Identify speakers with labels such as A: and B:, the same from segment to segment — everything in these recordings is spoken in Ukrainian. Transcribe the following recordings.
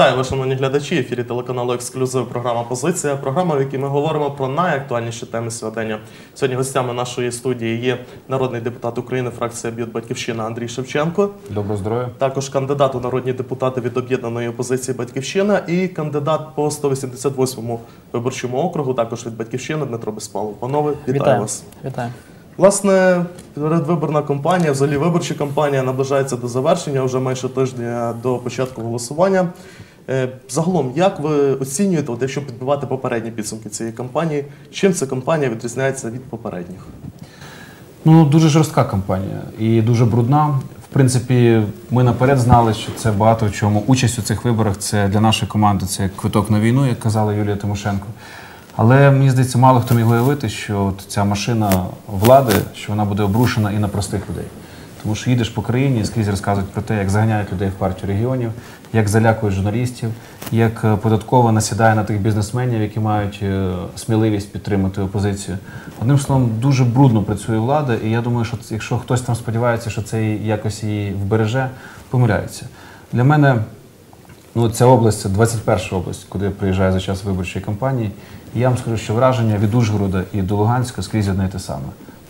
A: Вітаю вас, шановні глядачі. Ефірі телеканалу Ексклюзив. Програма Позиція. Програма, в якій ми говоримо про найактуальніші теми сьогодення. Сьогодні гостями нашої студії є народний депутат України, фракція Б'ют Батьківщина Андрій Шевченко.
B: Доброго здоров'я.
A: Також кандидат у народні депутати від об'єднаної опозиції Батьківщина і кандидат по 188-му виборчому округу, також від Батьківщини Дмитро Безпалов. Панове, вітаю, вас.
C: Вітаю.
A: Власне, передвиборна кампанія, взагалі виборча кампанія наближається до завершення вже майже тижня до початку голосування. Е, Загалом, як ви оцінюєте, от якщо підбивати попередні підсумки цієї кампанії, чим ця кампанія відрізняється від попередніх?
B: Ну, дуже жорстка кампанія і дуже брудна. В принципі, ми наперед знали, що це багато в чому. Участь у цих виборах це для нашої команди це квиток на війну, як казала Юлія Тимошенко. Але мені здається, мало хто міг уявити, що от ця машина влади, що вона буде обрушена і на простих людей. Тому що їдеш по країні і скрізь розказують про те, як заганяють людей в партію регіонів, як залякують журналістів, як е, податкова насідає на тих бізнесменів, які мають е, сміливість підтримати опозицію. Одним словом, дуже брудно працює влада, і я думаю, що якщо хтось там сподівається, що це якось її вбереже, помиляється. Для мене Ну, ця область це 21 область, куди я приїжджаю за час виборчої кампанії. І я вам скажу, що враження від Ужгорода і до Луганська скрізь одне і те саме.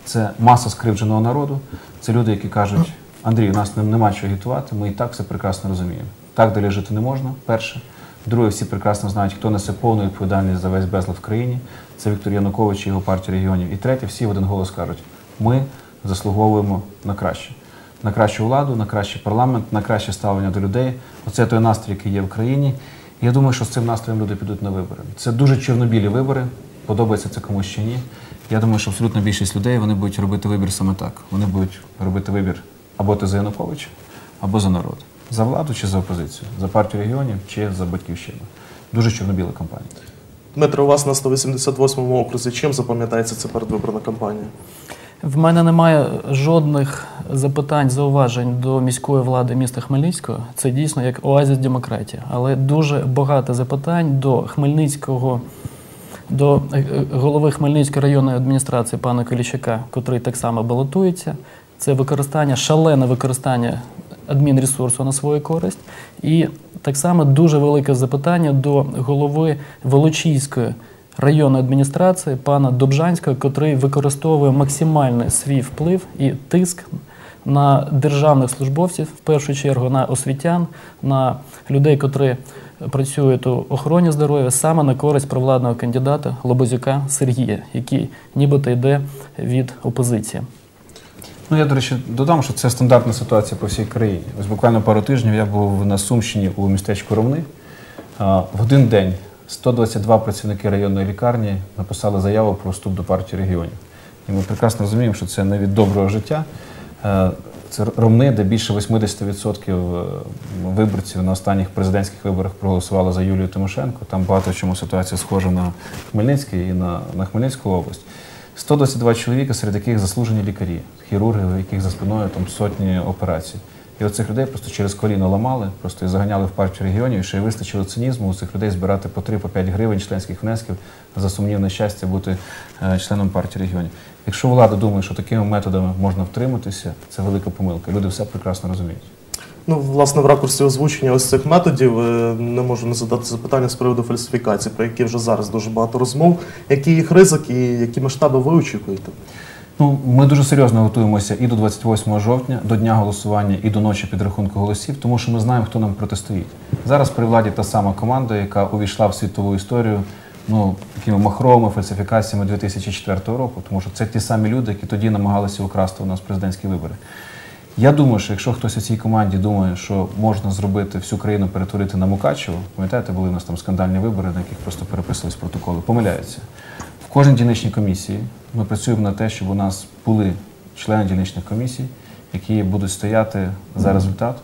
B: Це маса скривдженого народу. Це люди, які кажуть, Андрій, у нас нем- нема чого агітувати, ми і так все прекрасно розуміємо. Так далі жити не можна, перше. Друге, всі прекрасно знають, хто несе повну відповідальність за весь безлад в країні. Це Віктор Янукович і його партія регіонів. І третє, всі в один голос кажуть: ми заслуговуємо на краще на кращу владу, на кращий парламент, на краще ставлення до людей. Оце той настрій, який є в країні. І я думаю, що з цим настроєм люди підуть на вибори. Це дуже чорнобілі вибори. Подобається це комусь чи ні. Я думаю, що абсолютно більшість людей вони будуть робити вибір саме так. Вони будуть робити вибір або ти за Януковича, або за народ. За владу чи за опозицію, за партію регіонів чи за батьківщину. Дуже чорнобіла кампанія.
A: Дмитро, у вас на 188-му окрузі чим запам'ятається ця передвиборна кампанія?
C: В мене немає жодних запитань, зауважень до міської влади міста Хмельницького. Це дійсно як оазіс демократії. Але дуже багато запитань до Хмельницького, до е, голови Хмельницької районної адміністрації пана Коліщака, котрий так само балотується. Це використання, шалене використання адмінресурсу на свою користь. І так само дуже велике запитання до голови Волочиської районної адміністрації пана Добжанського, котрий використовує максимальний свій вплив і тиск на державних службовців, в першу чергу на освітян, на людей, котрі працюють у охороні здоров'я, саме на користь провладного кандидата Лобозюка Сергія, який нібито йде від опозиції.
B: Ну, я, до речі, додам, що це стандартна ситуація по всій країні. Ось буквально пару тижнів я був на Сумщині у містечку Ромни. В один день 122 працівники районної лікарні написали заяву про вступ до партії регіонів. І ми прекрасно розуміємо, що це не від доброго життя. Е, Це Ромни, де більше 80% виборців на останніх президентських виборах проголосували за Юлію Тимошенко. Там багато в чому ситуація схожа на Хмельницький і на, на Хмельницьку область. 122 чоловіка, серед яких заслужені лікарі, хірурги, у яких за спиною там сотні операцій. І оцих людей просто через коліно ламали, просто і заганяли в партію регіонів, і ще й вистачило цинізму у цих людей збирати по 3 по 5 гривень членських внесків за сумнівне щастя бути е, членом партії регіонів. Якщо влада думає, що такими методами можна втриматися, це велика помилка. Люди все прекрасно розуміють.
A: Ну, власне, в ракурсі озвучення ось цих методів е, не можу не задати запитання з приводу фальсифікації, про які вже зараз дуже багато розмов. Які їх ризики і які масштаби ви очікуєте?
B: Ну, ми дуже серйозно готуємося і до 28 жовтня, до дня голосування, і до ночі підрахунку голосів, тому що ми знаємо, хто нам протистоїть. Зараз при владі та сама команда, яка увійшла в світову історію ну, такими махровими фальсифікаціями 2004 року, тому що це ті самі люди, які тоді намагалися украсти у нас президентські вибори. Я думаю, що якщо хтось у цій команді думає, що можна зробити всю країну перетворити на Мукачево, пам'ятаєте, були у нас там скандальні вибори, на яких просто переписувались протоколи, помиляються. В кожній дільничній комісії ми працюємо на те, щоб у нас були члени дільничних комісій, які будуть стояти за результат,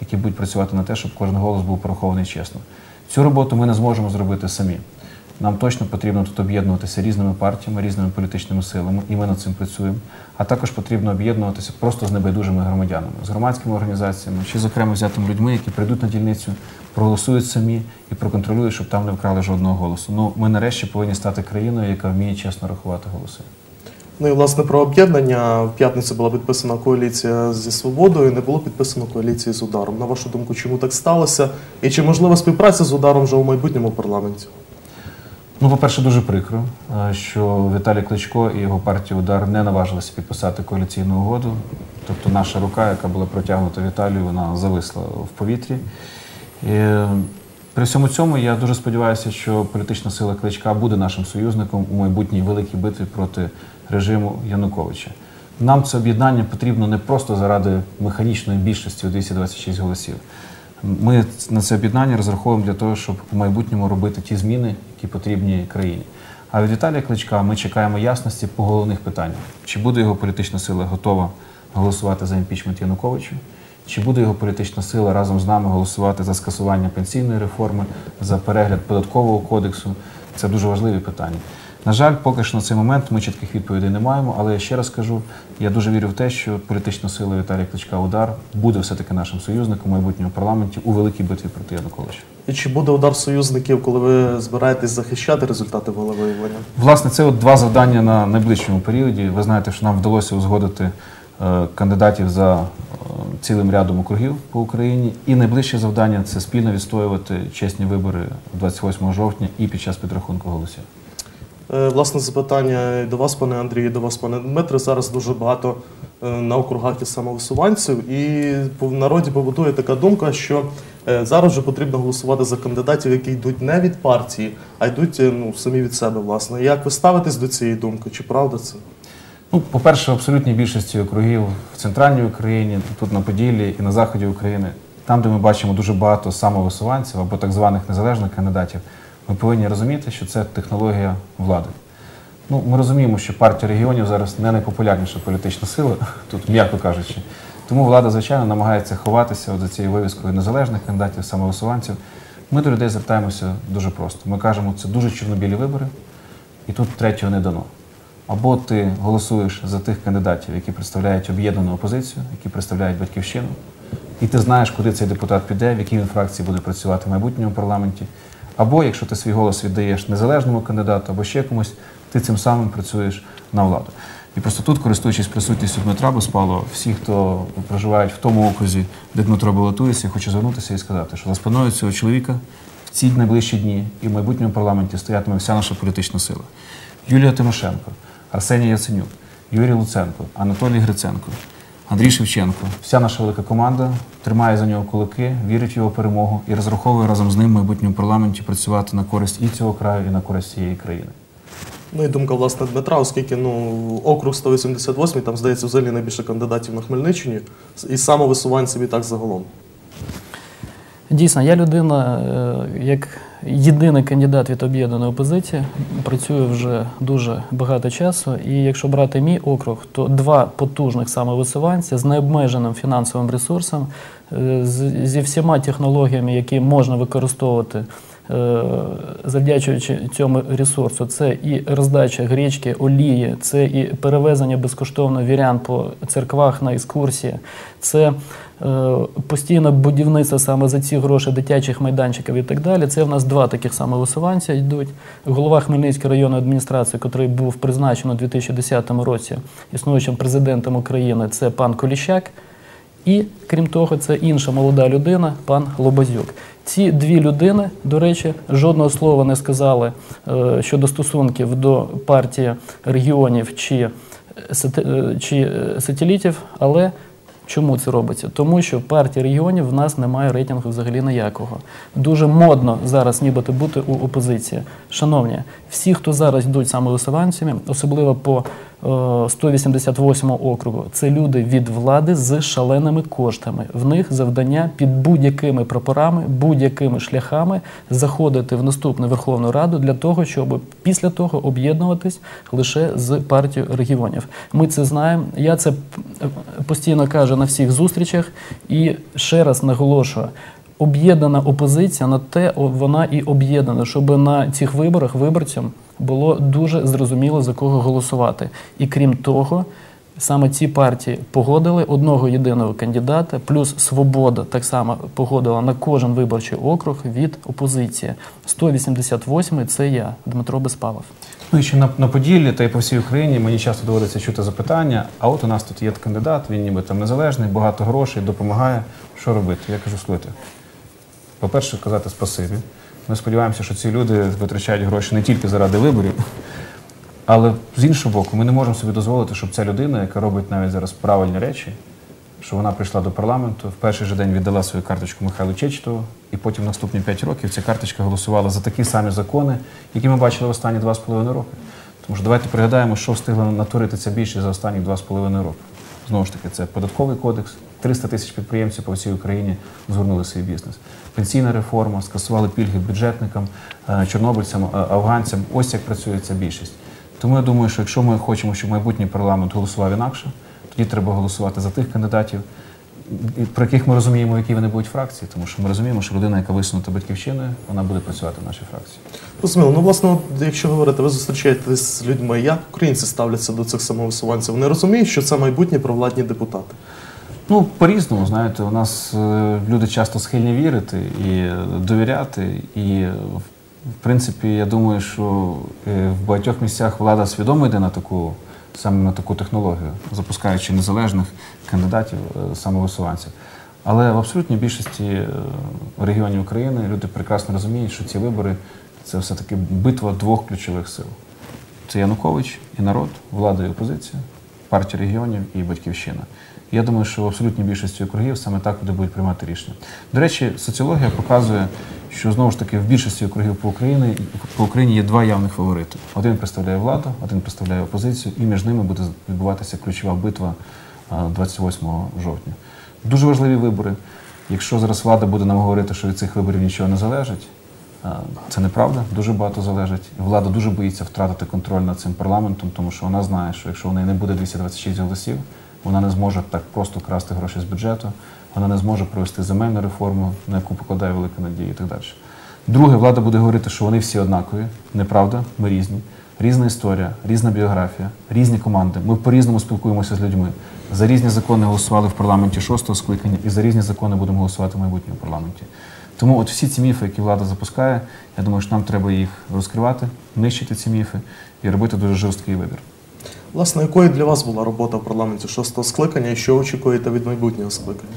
B: які будуть працювати на те, щоб кожен голос був порахований чесно. Цю роботу ми не зможемо зробити самі. Нам точно потрібно тут об'єднуватися різними партіями, різними політичними силами, і ми над цим працюємо. А також потрібно об'єднуватися просто з небайдужими громадянами, з громадськими організаціями чи з окремо взятими людьми, які прийдуть на дільницю, проголосують самі і проконтролюють, щоб там не вкрали жодного голосу. Ну, ми нарешті повинні стати країною, яка вміє чесно рахувати голоси.
A: Ну і власне про об'єднання в п'ятницю була підписана коаліція зі свободою. Не було підписано коаліції з ударом. На вашу думку, чому так сталося? І чи можлива співпраця з ударом вже у майбутньому парламенті?
B: Ну, по-перше, дуже прикро, е, що Віталій Кличко і його партія Удар не наважилися підписати коаліційну угоду. Тобто наша рука, яка була протягнута Віталію, вона зависла в повітрі. І е, при всьому цьому я дуже сподіваюся, що політична сила Кличка буде нашим союзником у майбутній великій битві проти режиму Януковича. Нам це об'єднання потрібно не просто заради механічної більшості у 226 голосів. Ми на це об'єднання розраховуємо для того, щоб у майбутньому робити ті зміни, які потрібні країні. А від Віталія Кличка ми чекаємо ясності по головних питаннях: чи буде його політична сила готова голосувати за імпічмент Януковича, чи буде його політична сила разом з нами голосувати за скасування пенсійної реформи, за перегляд податкового кодексу. Це дуже важливі питання. На жаль, поки що на цей момент ми чітких відповідей не маємо, але я ще раз кажу, я дуже вірю в те, що політична сила Віталія Кличка Удар буде все-таки нашим союзником у майбутньому парламенті у великій битві проти Януковича.
A: І чи буде удар союзників, коли ви збираєтесь захищати результати волевиявлення?
B: Власне, це от два завдання на найближчому періоді. Ви знаєте, що нам вдалося узгодити е, кандидатів за е, цілим рядом округів по Україні. І найближче завдання це спільно відстоювати чесні вибори 28 жовтня і під час підрахунку голосів.
A: Е, Власне, запитання і до вас, пане Андрію, і до вас, пане Дмитре. Зараз дуже багато е, на округах є самовисуванців, і в народі побутує така думка, що е, зараз вже потрібно голосувати за кандидатів, які йдуть не від партії, а йдуть ну, самі від себе. Власне, як ви ставитесь до цієї думки? Чи правда це?
B: Ну, по-перше, в абсолютній більшості округів в центральній Україні, тут на Поділлі і на заході України, там, де ми бачимо дуже багато самовисуванців або так званих незалежних кандидатів, ми повинні розуміти, що це технологія влади. Ну, ми розуміємо, що партія регіонів зараз не найпопулярніша політична сила, тут м'яко кажучи. Тому влада, звичайно, намагається ховатися от за цією вивіскою незалежних кандидатів, самовисуванців. Ми до людей звертаємося дуже просто. Ми кажемо, це дуже чорнобілі вибори, і тут третього не дано. Або ти голосуєш за тих кандидатів, які представляють об'єднану опозицію, які представляють батьківщину, і ти знаєш, куди цей депутат піде, в якій він фракції буде працювати в майбутньому парламенті. Або якщо ти свій голос віддаєш незалежному кандидату або ще комусь, ти цим самим працюєш на владу. І просто тут, користуючись присутністю Дмитра Безпалова, всі, хто проживають в тому окрузі, де Дмитро балотується, я хочу звернутися і сказати, що за спиною цього чоловіка в ці найближчі дні і в майбутньому парламенті стоятиме вся наша політична сила. Юлія Тимошенко, Арсеній Яценюк, Юрій Луценко, Анатолій Гриценко, Андрій Шевченко. Вся наша велика команда тримає за нього кулаки, вірить в його перемогу і розраховує разом з ним в майбутньому парламенті працювати на користь і цього краю, і на користь цієї країни.
A: Ну і думка власне Дмитра, оскільки ну округ 188, там здається взагалі найбільше кандидатів на Хмельниччині, і самовисуванців і так загалом.
C: Дійсно, я людина, е, як єдиний кандидат від об'єднаної опозиції, працює вже дуже багато часу. І якщо брати мій округ, то два потужних самовисуванця з необмеженим фінансовим ресурсом, е, зі всіма технологіями, які можна використовувати. Е, Завдячуючи цьому ресурсу, це і роздача гречки, олії, це і перевезення безкоштовно вірян по церквах на екскурсії, це е, постійне будівництво саме за ці гроші дитячих майданчиків і так далі. Це в нас два таких самовисуванця йдуть. Голова Хмельницької районної адміністрації, який був призначений у 2010 році існуючим президентом України, це пан Коліщак. І крім того, це інша молода людина, пан Лобазюк. Ці дві людини, до речі, жодного слова не сказали е, щодо стосунків до партії регіонів чи, е, е, чи сателітів, але Чому це робиться? Тому що в партії регіонів в нас немає рейтингу взагалі ніякого. Дуже модно зараз нібито бути у опозиції. Шановні, всі, хто зараз йдуть самовисуванцями, особливо по 188 округу, це люди від влади з шаленими коштами. В них завдання під будь-якими прапорами, будь-якими шляхами заходити в наступну Верховну Раду для того, щоб після того об'єднуватись лише з партією регіонів. Ми це знаємо. Я це постійно кажу на всіх зустрічах і ще раз наголошую. Об'єднана опозиція на те вона і об'єднана, щоб на цих виборах виборцям було дуже зрозуміло за кого голосувати. І крім того, саме ці партії погодили одного єдиного кандидата, плюс свобода так само погодила на кожен виборчий округ від опозиції. 188 це я, Дмитро Безпалов.
B: Ну і ще на, на Поділлі та й по всій Україні мені часто доводиться чути запитання: а от у нас тут є кандидат, він ніби там незалежний, багато грошей, допомагає. Що робити? Я кажу, слухайте. По-перше, казати спасибі. Ми сподіваємося, що ці люди витрачають гроші не тільки заради виборів, але з іншого боку, ми не можемо собі дозволити, щоб ця людина, яка робить навіть зараз правильні речі, що вона прийшла до парламенту, в перший же день віддала свою карточку Михайлу Чечетову, і потім наступні 5 років ця карточка голосувала за такі самі закони, які ми бачили в останні 2,5 роки. Тому що давайте пригадаємо, що встигла натворити ця більшість за останні 2,5 роки. Знову ж таки, це податковий кодекс, 300 тисяч підприємців по всій Україні згорнули свій бізнес. Пенсійна реформа, скасували пільги бюджетникам, е, чорнобильцям, е, афганцям. Ось як працює ця більшість. Тому я думаю, що якщо ми хочемо, щоб майбутній парламент голосував інакше, тоді треба голосувати за тих кандидатів, про яких ми розуміємо, які вони будуть фракції, тому що ми розуміємо, що людина, яка висунута батьківщиною, вона буде працювати в нашій фракції.
A: Розуміло. Ну, власне, якщо говорити, ви зустрічаєтесь з людьми, як українці ставляться до цих самовисуванців? Вони розуміють, що це майбутні провладні депутати.
B: Ну, по-різному, знаєте, у нас е, люди часто схильні вірити і довіряти. І, в принципі, я думаю, що е, в багатьох місцях влада свідомо йде на таку, саме на таку технологію, запускаючи незалежних кандидатів, е, самовисуванців. Але в абсолютній більшості е, регіонів України люди прекрасно розуміють, що ці вибори це все-таки битва двох ключових сил. Це Янукович і народ, влада і опозиція, партія регіонів і батьківщина. Я думаю, що в абсолютній більшості округів саме так люди будуть приймати рішення. До речі, соціологія показує, що знову ж таки в більшості округів по Україні по Україні є два явних фаворити: один представляє владу, один представляє опозицію, і між ними буде відбуватися ключова битва 28 жовтня. Дуже важливі вибори. Якщо зараз влада буде нам говорити, що від цих виборів нічого не залежить, Це неправда, дуже багато залежить. Влада дуже боїться втратити контроль над цим парламентом, тому що вона знає, що якщо в неї не буде 226 голосів, вона не зможе так просто красти гроші з бюджету, вона не зможе провести земельну реформу, на яку покладає велика надія і так далі. Друге, влада буде говорити, що вони всі однакові. Неправда, ми різні. Різна історія, різна біографія, різні команди. Ми по-різному спілкуємося з людьми. За різні закони голосували в парламенті шостого скликання, і за різні закони будемо голосувати в майбутньому парламенті. Тому от всі ці міфи, які влада запускає, я думаю, що нам треба їх розкривати, нищити ці міфи і робити дуже жорсткий вибір.
A: Власне, якою для вас була робота в парламенті шостого скликання і що очікуєте від майбутнього скликання?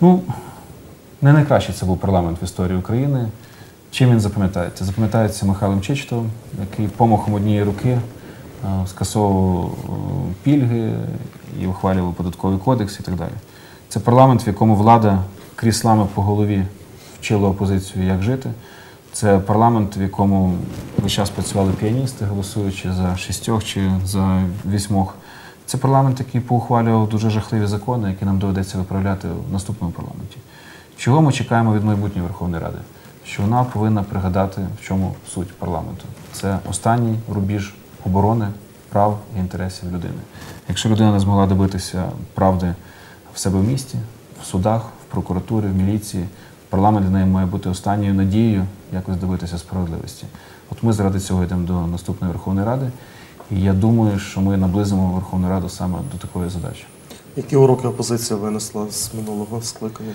B: Ну, не найкращий це був парламент в історії України. Чим він запам'ятається? Запам'ятається Михайлом Чечетовим, який помахом однієї руки е, скасовував е, пільги і ухвалював податковий кодекс і так далі. Це парламент, в якому влада кріслами по голові вчила опозицію, як жити. Це парламент, в якому весь час працювали піаністи, голосуючи за шістьох чи за вісьмох. Це парламент, який поухвалював дуже жахливі закони, які нам доведеться виправляти в наступному парламенті. Чого ми чекаємо від майбутньої Верховної Ради? Що вона повинна пригадати, в чому суть парламенту. Це останній рубіж оборони прав і інтересів людини. Якщо людина не змогла добитися правди в себе в місті, в судах, в прокуратурі, в міліції, парламент для неї має бути останньою надією якось добитися справедливості. От ми заради цього йдемо до наступної Верховної Ради, і я думаю, що ми наблизимо Верховну Раду саме до такої задачі.
A: Які уроки опозиція винесла з минулого скликання?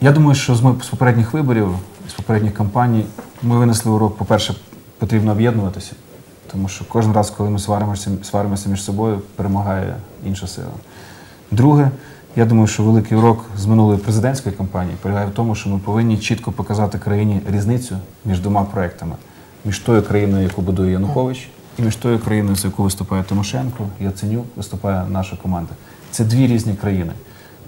B: Я думаю, що з попередніх виборів, з попередніх кампаній, ми винесли урок, по-перше, потрібно об'єднуватися, тому що кожен раз, коли ми сваримося, сваримося між собою, перемагає інша сила. Друге, я думаю, що великий урок з минулої президентської кампанії полягає в тому, що ми повинні чітко показати країні різницю між двома проектами: між тою країною, яку будує Янукович, і між тою країною, за яку виступає Тимошенко, Яценюк, виступає наша команда. Це дві різні країни.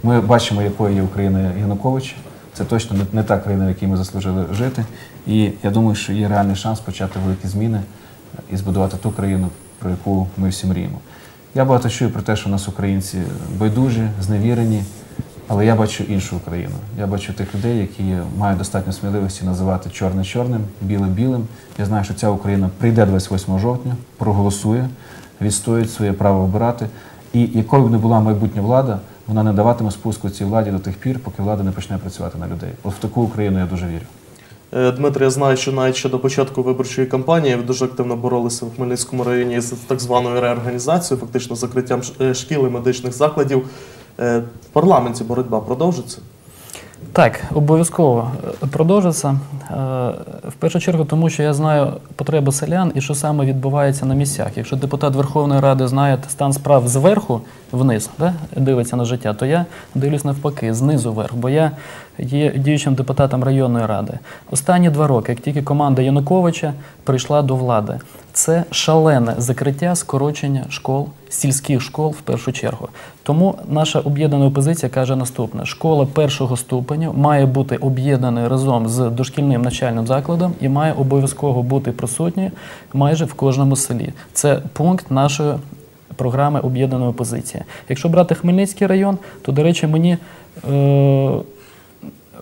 B: Ми бачимо, якою є Україна Януковича. Це точно не та країна, в якій ми заслужили жити. І я думаю, що є реальний шанс почати великі зміни і збудувати ту країну, про яку ми всі мріємо. Я багато чую про те, що у нас українці байдужі, зневірені, але я бачу іншу Україну. Я бачу тих людей, які мають достатньо сміливості називати чорне чорним, біле білим. Я знаю, що ця Україна прийде 28 жовтня, проголосує, відстоїть своє право обирати. І якою б не була майбутня влада, вона не даватиме спуску цій владі до тих пір, поки влада не почне працювати на людей. От в таку Україну я дуже вірю.
A: Е, Дмитро, я знаю, що навіть ще до початку виборчої кампанії ви дуже активно боролися в Хмельницькому районі з так званою реорганізацією, фактично закриттям е, шкіл і медичних закладів. Е, В парламенті боротьба продовжиться.
C: Так, обов'язково е, продовжиться. в першу чергу, тому що я знаю потреби селян і що саме відбувається на місцях. Якщо депутат Верховної Ради знає стан справ зверху вниз, да, дивиться на життя, то я дивлюсь навпаки, знизу вверх, бо я є діючим депутатом районної ради. Останні два роки, як тільки команда Януковича прийшла до влади, це шалене закриття, скорочення школ, сільських школ в першу чергу. Тому наша об'єднана опозиція каже наступне: школа першого ступеня має бути об'єднаною разом з дошкільним навчальним закладом і має обов'язково бути присутньою майже в кожному селі. Це пункт нашої програми об'єднаної опозиції. Якщо брати Хмельницький район, то, до речі, мені. Е-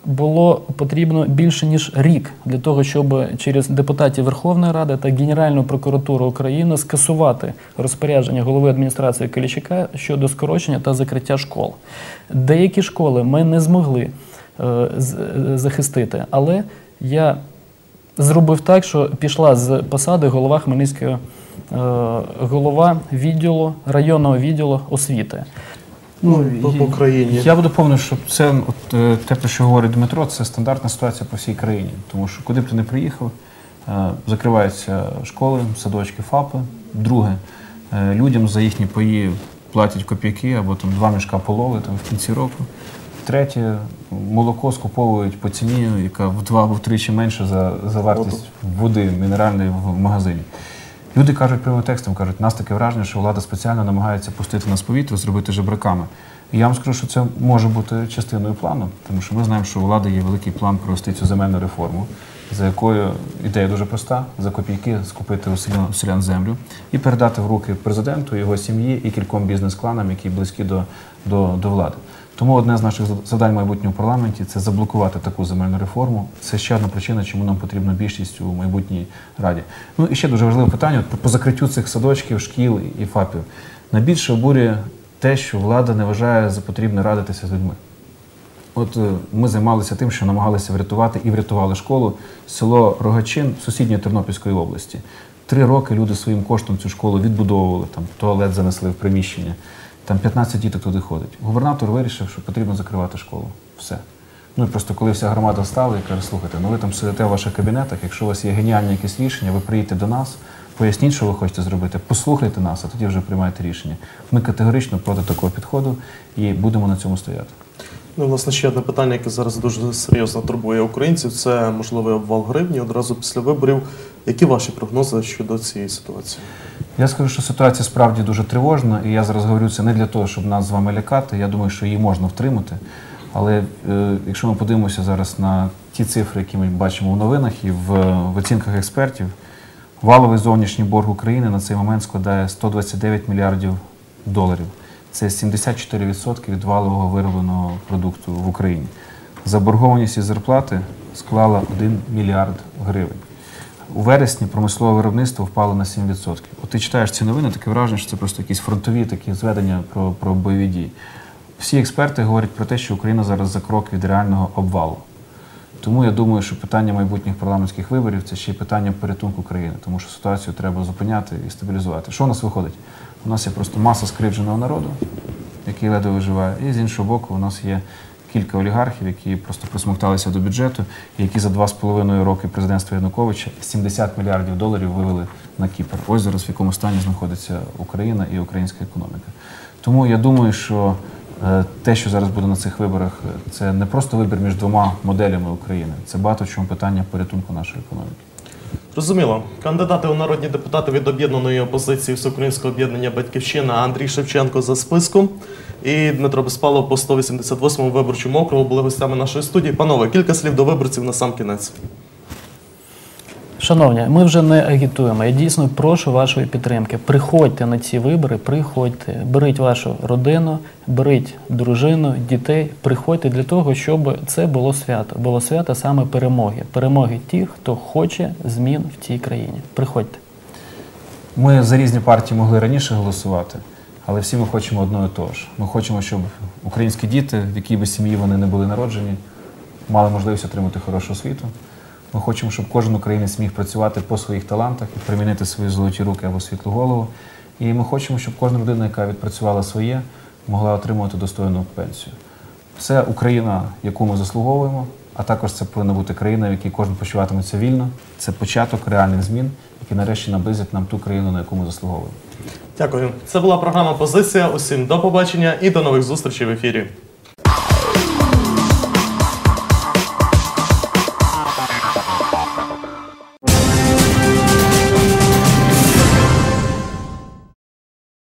C: було потрібно більше ніж рік для того, щоб через депутатів Верховної Ради та Генеральну прокуратуру України скасувати розпорядження голови адміністрації Калічика щодо скорочення та закриття школ. Деякі школи ми не змогли е, е, захистити, але я зробив так, що пішла з посади голова Хмельницького е, голова відділу районного відділу освіти.
A: Ну, по, по країні.
B: Я буду повним, що це от, е, те, про що говорить Дмитро, це стандартна ситуація по всій країні. Тому що куди б ти не приїхав, е, закриваються школи, садочки, ФАПи. Друге, е, людям за їхні паї платять копійки або там два мішка полови там, в кінці року. Третє, молоко скуповують по ціні, яка в два або втричі менше за, за вартість води мінеральної в магазині. Люди кажуть прямим текстом, кажуть, нас таке враження, що влада спеціально намагається пустити нас повітря, зробити жебраками. І я вам скажу, що це може бути частиною плану, тому що ми знаємо, що у влади є великий план провести цю земельну реформу, за якою ідея дуже проста: за копійки скупити у селян, у селян землю і передати в руки президенту, його сім'ї і кільком бізнес-кланам, які близькі до, до, до влади. Тому одне з наших завдань в майбутньому парламенті це заблокувати таку земельну реформу. Це ще одна причина, чому нам потрібна більшість у майбутній раді. Ну і ще дуже важливе питання по закриттю цих садочків, шкіл і ФАПів. Найбільше обурює те, що влада не вважає за потрібне радитися з людьми. От е, ми займалися тим, що намагалися врятувати і врятували школу село Рогачин сусідньої Тернопільської області. Три роки люди своїм коштом цю школу відбудовували, там туалет занесли в приміщення. Там 15 діток туди ходить. Губернатор вирішив, що потрібно закривати школу. Все. Ну і просто коли вся громада встала і каже, слухайте, ну ви там сидите в ваших кабінетах, якщо у вас є геніальні якісь рішення, ви приїдете до нас, поясніть, що ви хочете зробити, послухайте нас, а тоді вже приймайте рішення. Ми категорично проти такого підходу і будемо на цьому стояти.
A: Ну, власне, ще одне питання, яке зараз дуже серйозно турбує українців, це можливий обвал гривні одразу після виборів. Які ваші прогнози щодо цієї ситуації?
B: Я скажу, що ситуація справді дуже тривожна, і я зараз говорю це не для того, щоб нас з вами лякати. Я думаю, що її можна втримати. Але е, якщо ми подивимося зараз на ті цифри, які ми бачимо в новинах і в, в оцінках експертів, валовий зовнішній борг України на цей момент складає 129 мільярдів доларів. Це 74% від валового виробленого продукту в Україні. Заборгованість із зарплати склала 1 мільярд гривень. У вересні промислове виробництво впало на 7%. От ти читаєш ці новини, таке враження, що це просто якісь фронтові такі зведення про, про бойові дії. Всі експерти говорять про те, що Україна зараз за крок від реального обвалу. Тому я думаю, що питання майбутніх парламентських виборів це ще й питання порятунку країни, тому що ситуацію треба зупиняти і стабілізувати. Що у нас виходить? У нас є просто маса скривдженого народу, який ледве виживає, і з іншого боку, у нас є кілька олігархів, які просто присмокталися до бюджету, і які за два з половиною роки президентства Януковича 70 мільярдів доларів вивели на Кіпр. Ось зараз в якому стані знаходиться Україна і українська економіка. Тому я думаю, що е, те, що зараз буде на цих виборах, це не просто вибір між двома моделями України, це багато в чому питання порятунку нашої економіки.
A: Розуміло, кандидати у народні депутати від об'єднаної опозиції Всеукраїнського об'єднання Батьківщина Андрій Шевченко за списком і Дмитро Безпалов по 188-му виборчому округу були гостями нашої студії. Панове, кілька слів до виборців на сам кінець.
C: Шановні, ми вже не агітуємо. Я дійсно прошу вашої підтримки. Приходьте на ці вибори, приходьте, беріть вашу родину, беріть дружину, дітей. Приходьте для того, щоб це було свято. Було свято саме перемоги. Перемоги тих, хто хоче змін в цій країні. Приходьте.
B: Ми за різні партії могли раніше голосувати, але всі ми хочемо одного і того ж. Ми хочемо, щоб українські діти, в якій би сім'ї вони не були народжені, мали можливість отримати хорошу освіту. Ми хочемо, щоб кожен українець міг працювати по своїх талантах і примінити свої золоті руки або світлу голову. І ми хочемо, щоб кожна людина, яка відпрацювала своє, могла отримувати достойну пенсію. Це Україна, яку ми заслуговуємо, а також це повинна бути країна, в якій кожен почуватиметься вільно. Це початок реальних змін, які нарешті наблизять нам ту країну, на яку ми заслуговуємо.
A: Дякую. Це була програма Позиція. Усім до побачення і до нових зустрічей в ефірі.